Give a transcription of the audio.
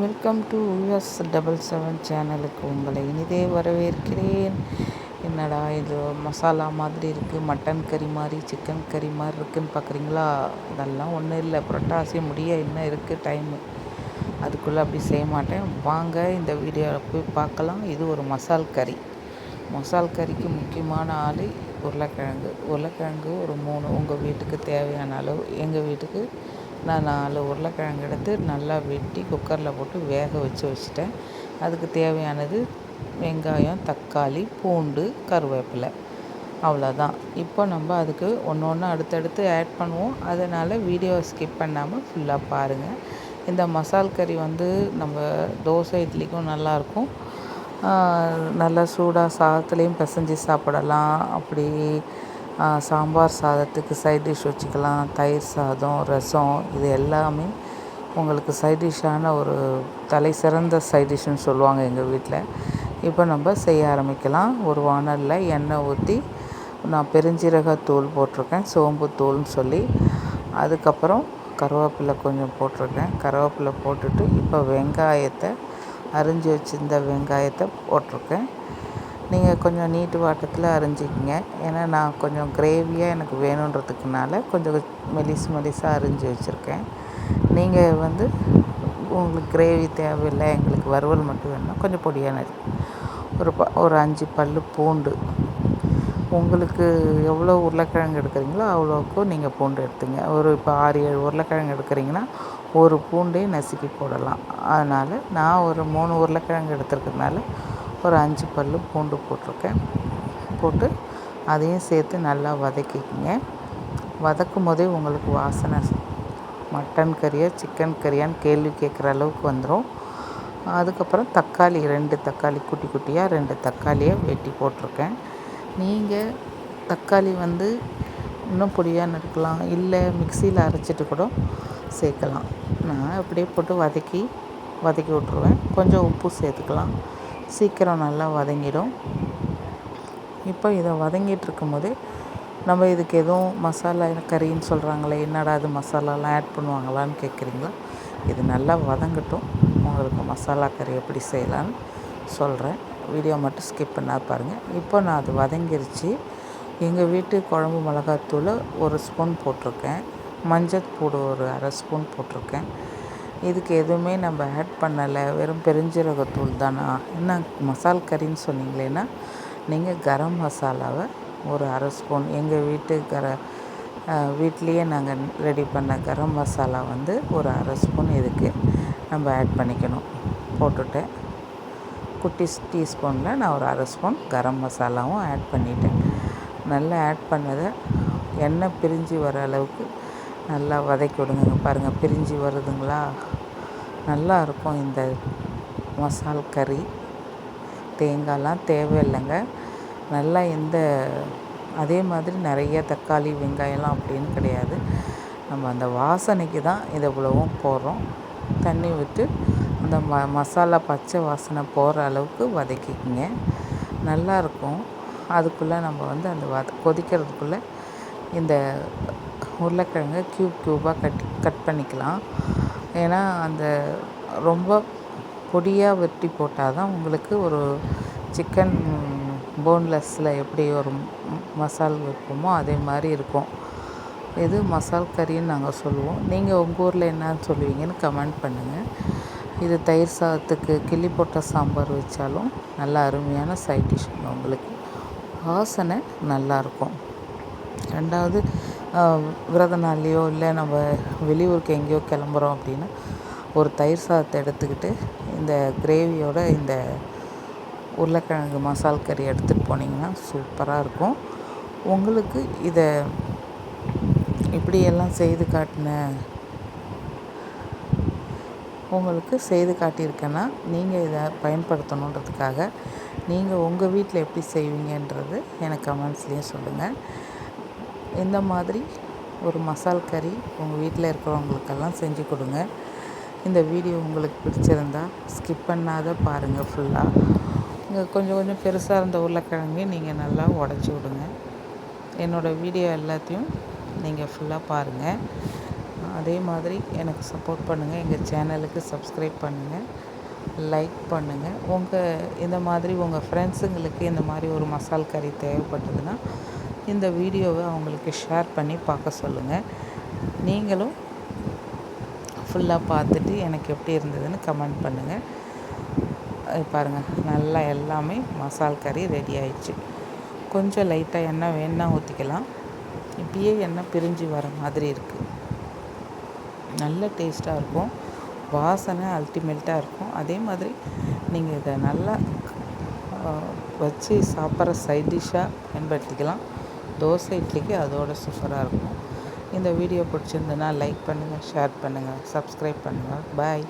Welcome to US double seven சேனலுக்கு உங்களை இனிதே வரவேற்கிறேன். என்னடா இது மசாலா மாதிரி இருக்குது மட்டன் கறி மாதிரி சிக்கன் கறி மாதிரி இருக்குதுன்னு பார்க்குறீங்களா அதெல்லாம் ஒன்றும் இல்லை புரட்டாசி முடிய இன்னும் இருக்குது டைமு அதுக்குள்ளே அப்படி செய்ய மாட்டேன். வாங்க இந்த வீடியோவில் போய் பார்க்கலாம். இது ஒரு மசால் கறி. மசால் கறிக்கு முக்கியமான ஆள் உருளைக்கிழங்கு. உருளைக்கிழங்கு ஒரு மூணு உங்கள் வீட்டுக்கு தேவையான அளவு எங்கள் வீட்டுக்கு நான் நாலு உருளைக்கிழங்கு எடுத்து நல்லா வெட்டி குக்கரில் போட்டு வேக வச்சு வச்சுட்டேன். அதுக்கு தேவையானது வெங்காயம் தக்காளி பூண்டு கருவேப்பிலை. அவ்வளோதான். இப்போ நம்ம அதுக்கு ஒன்று ஒன்று அடுத்தடுத்து ஆட் பண்ணுவோம். அதனால் வீடியோ ஸ்கிப் பண்ணாமல் ஃபுல்லாக பாருங்கள் இந்த மசால் கறி வந்து நம்ம தோசை இட்லிக்கும் நல்லாயிருக்கும். நல்லா சூடாக சாதத்துலேயும் பிசைஞ்சு சாப்பிடலாம். அப்படி சாம்பார் சாதத்துக்கு சைட் டிஷ் வச்சுக்கலாம் தயிர் சாதம் ரசம் இது எல்லாமே உங்களுக்கு சைட் டிஷ்ஷான ஒரு தலை சிறந்த சைட் டிஷ்ஷுன்னு சொல்லுவாங்க எங்கள் வீட்டில் இப்போ நம்ம செய்ய ஆரம்பிக்கலாம். ஒரு வானலில் எண்ணெய் ஊற்றி நான் பெருஞ்சீரகத்தூள் போட்டிருக்கேன் சோம்பு தூள்னு சொல்லி. அதுக்கப்புறம் கருவேப்பிலை கொஞ்சம் போட்டிருக்கேன். கருவேப்பிலை போட்டுட்டு இப்போ வெங்காயத்தை அரிஞ்சு வச்சுருந்த வெங்காயத்தை போட்டிருக்கேன். நீங்கள் கொஞ்சம் நீட்டு வாட்டத்தில் அரிஞ்சிக்கங்க. ஏன்னா நான் கொஞ்சம் கிரேவியாக எனக்கு வேணுன்றதுக்குனால கொஞ்சம் மெலிசு மெலிசாக அரிஞ்சு வச்சுருக்கேன். நீங்கள் வந்து உங்களுக்கு கிரேவி தேவையில்லை எங்களுக்கு வறுவல் மட்டும் வேணும்னா கொஞ்சம் பொடியானது ஒரு ப ஒரு அஞ்சு பல் பூண்டு. உங்களுக்கு எவ்வளோ உருளைக்கிழங்கு எடுக்கிறீங்களோ அவ்வளோக்கும் நீங்கள் பூண்டு எடுத்துங்க. ஒரு இப்போ ஆறு ஏழு உருளைக்கிழங்கு எடுக்கிறீங்கன்னா ஒரு பூண்டையும் நசுக்கி போடலாம். அதனால் நான் ஒரு மூணு உருளைக்கிழங்கு எடுத்துருக்கிறதுனால ஒரு அஞ்சு பல் பூண்டு போட்டிருக்கேன். போட்டு அதையும் சேர்த்து நல்லா வதக்கிக்கங்க. வதக்கும் போதே உங்களுக்கு வாசனை மட்டன் கறியா சிக்கன் கறியான்னு கேள்வி கேட்குற அளவுக்கு வந்துடும் அதுக்கப்புறம் தக்காளி ரெண்டு தக்காளி குட்டி குட்டியாக ரெண்டு தக்காளியை வெட்டி போட்டிருக்கேன். நீங்கள் தக்காளி வந்து இன்னும் பொடியாக நறுக்கலாம் இல்லை மிக்சியில் அரைச்சிட்டு கூட சேர்க்கலாம். நான் அப்படியே போட்டு வதக்கி வதக்கி விட்ருவேன் கொஞ்சம் உப்பு சேர்த்துக்கலாம். சீக்கிரம் நல்லா வதங்கிடும். இப்போ இதை வதங்கிட்டு இருக்கும்போது நம்ம இதுக்கு எதுவும் மசாலா கறின்னு சொல்கிறாங்களே என்னடா அது மசாலாலாம் ஆட் பண்ணுவாங்களான்னு கேட்குறீங்களா? இது நல்லா வதங்கட்டும். உங்களுக்கு மசாலா கறி எப்படி செய்யலான்னு சொல்கிறேன் வீடியோ மட்டும் ஸ்கிப் பண்ணால் பாருங்கள் இப்போ நான் அது வதங்கிருச்சு. எங்கள் வீட்டு குழம்பு மிளகாத்தூள் ஒரு ஸ்பூன் போட்டிருக்கேன். மஞ்சத்தூள் ஒரு அரை ஸ்பூன் போட்டிருக்கேன். இதுக்கு எதுவுமே நம்ம ஆட் பண்ணலை. வெறும் பெருஞ்சீரகத்தூள் தானா? என்ன மசால் கறின்னு சொன்னீங்களேன்னா நீங்கள் கரம் மசாலாவை ஒரு அரை ஸ்பூன் எங்கள் வீட்டு கர வீட்லேயே நாங்கள் ரெடி பண்ண கரம் மசாலா வந்து ஒரு அரை ஸ்பூன் இதுக்கு நம்ம ஆட் பண்ணிக்கணும். போட்டுட்டேன் குட்டி டீஸ்பூனில் நான் ஒரு அரை ஸ்பூன் கரம் மசாலாவும் ஆட் பண்ணிட்டேன். நல்லா ஆட் பண்ணதை எண்ணெய் பிரிஞ்சு வர அளவுக்கு நல்லா வதக்கி விடுங்க பாருங்கள் பிரிஞ்சு வருதுங்களா? நல்லா இருக்கும் இந்த மசால் கறி. தேங்காய்லாம் தேவையில்லைங்க. நல்லா எந்த அதே மாதிரி நிறைய தக்காளி வெங்காயம்லாம் அப்படின்னு கிடையாது. நம்ம அந்த வாசனைக்கு தான் இதை இவ்வளவும் போடுறோம். தண்ணி விட்டு அந்த ம மசாலா பச்சை வாசனை போகிற அளவுக்கு வதக்கிக்கங்க. நல்லாயிருக்கும். அதுக்குள்ளே நம்ம வந்து அந்த வத கொதிக்கிறதுக்குள்ளே இந்த உருளைக்கிழங்க க்யூப் க்யூபாக கட் கட் பண்ணிக்கலாம். ஏன்னா அந்த ரொம்ப பொடியாக வெட்டி போட்டால் தான் உங்களுக்கு ஒரு சிக்கன் போன்லெஸ்ஸில் எப்படி ஒரு மசால் வைப்போமோ அதே மாதிரி இருக்கும். இது மசால் கறின்னு நாங்கள் சொல்லுவோம். நீங்கள் உங்கள் ஊரில் என்னன்னு சொல்லுவீங்கன்னு கமெண்ட் பண்ணுங்கள் இது தயிர் சாதத்துக்கு கிள்ளி போட்ட சாம்பார் வச்சாலும் நல்லா அருமையான சைட் டிஷ் உங்களுக்கு. வாசனை நல்லாயிருக்கும் ரெண்டாவது விரத நாள்லேயோ இல்லை நம்ம வெளியூருக்கு எங்கேயோ கிளம்புறோம் அப்படின்னா ஒரு தயிர் சாதத்தை எடுத்துக்கிட்டு இந்த கிரேவியோட இந்த உருளைக்கிழங்கு மசால் கறி எடுத்துகிட்டு போனீங்கன்னா சூப்பராக இருக்கும். உங்களுக்கு இதை இப்படியெல்லாம் செய்து காட்டினேன் உங்களுக்கு செய்து காட்டியிருக்கேன்னா நீங்கள் இதை பயன்படுத்தணுன்றதுக்காக நீங்கள் உங்கள் வீட்டில் எப்படி செய்வீங்கன்றது எனக்கு கமெண்ட்ஸ்லேயும் சொல்லுங்கள். இந்த மாதிரி ஒரு மசால் கறி உங்கள் வீட்டில் இருக்கிறவங்களுக்கெல்லாம் செஞ்சு கொடுங்க. இந்த வீடியோ உங்களுக்கு பிடிச்சிருந்தா ஸ்கிப் பண்ணாத பாருங்கள் ஃபுல்லாக இங்கே கொஞ்சம் கொஞ்சம் பெருசாக இருந்த உருளைக்கிழங்கு நீங்கள் நல்லா உடச்சி விடுங்க. என்னோடய வீடியோ எல்லாத்தையும் நீங்கள் ஃபுல்லாக பாருங்கள் அதே மாதிரி எனக்கு சப்போர்ட் பண்ணுங்கள் எங்கள் சேனலுக்கு சப்ஸ்கிரைப் பண்ணுங்கள் லைக் பண்ணுங்கள் உங்கள் இந்த மாதிரி உங்கள் ஃப்ரெண்ட்ஸுங்களுக்கு இந்த மாதிரி ஒரு மசால் கறி தேவைப்பட்டதுன்னா இந்த வீடியோவை அவங்களுக்கு ஷேர் பண்ணி பார்க்க சொல்லுங்கள் நீங்களும் ஃபுல்லாக பார்த்துட்டு எனக்கு எப்படி இருந்ததுன்னு கமெண்ட் பண்ணுங்கள் பாருங்கள் நல்லா எல்லாமே மசால் கறி ரெடி ஆயிடுச்சு. கொஞ்சம் லைட்டாக எண்ணெய் வேணால் ஊற்றிக்கலாம் இப்பயே எண்ணெய் பிரிஞ்சு வர மாதிரி இருக்குது நல்ல டேஸ்ட்டாக இருக்கும். வாசனை அல்டிமேட்டாக இருக்கும். அதே மாதிரி நீங்கள் இதை நல்லா வச்சு சாப்பிட்ற சைட் டிஷ்ஷாக பயன்படுத்திக்கலாம். தோசை இட்லிக்கு அதோட சூப்பராக இருக்கும். இந்த வீடியோ பிடிச்சிருந்ததுன்னா லைக் பண்ணுங்கள் ஷேர் பண்ணுங்கள் சப்ஸ்கிரைப் பண்ணுங்கள் பாய்